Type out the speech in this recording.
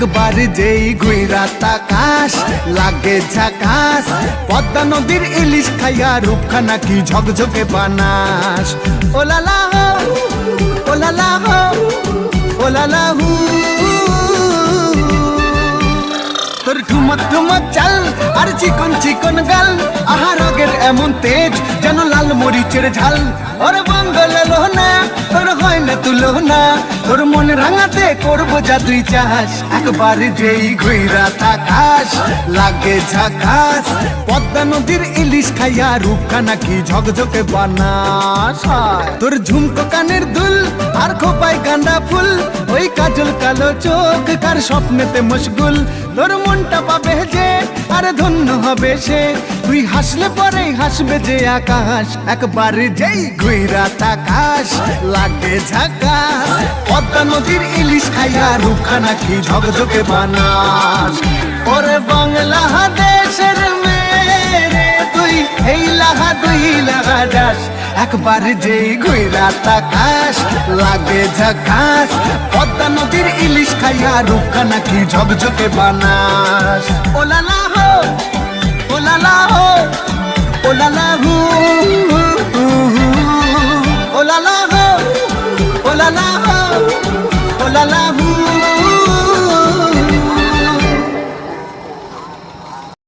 একবার যেই ঘুইরা তাকাস, লাগে ঝাকাস, পদ্মা নদীর ইলিশ খাইয়া রূপখানা কি ঝকঝকে বানাস। ওলালা হো ওলালা হো ওলালা হু। তোর ঠুমক ঠুমক চাল আর চিকন চিকন গাল আহার আগের এমন তেজ যেন লাল মরিচের ঝাল। ওরে বঙ্গল না তোর না। তোর মন রাঙাতে করব যা তুই চাস একবার যেই ঘুইরা তাকাস, লাগে ঝাকাস। পদ্মা নদীর ইলিশ খাইয়া রূপখানা কি ঝকঝকে বানাস তোর ঝুমকো কানের দুল, আর খোপায় গাঁদা ফুল। ওই কাজল কালো চোখ, কার স্বপ্নেতে মশগুল। তোর মনটা পাবে যে, আর ধন্য হবে সে। তুই হাসলে পরে হাসবে যে আকাশ। একবার যেই ঘুইরা তাকাস, লাগে ঝাকাস। পদ্মা নদীর ইলিশ খাইয়া রুখা নাকি ঝকঝকে বানাস। ওরে বাংলা দেশের মেরে তুই, এই লাহা দুই লাহা যাস একবার যেই ঘুইরা তাকাস, লাগে ঝাকাস। পদ্মা নদীর ইলিশ খাইয়া রুখানা নাকি ঝকঝকে বানাস। ওলা la la ho, oh la la.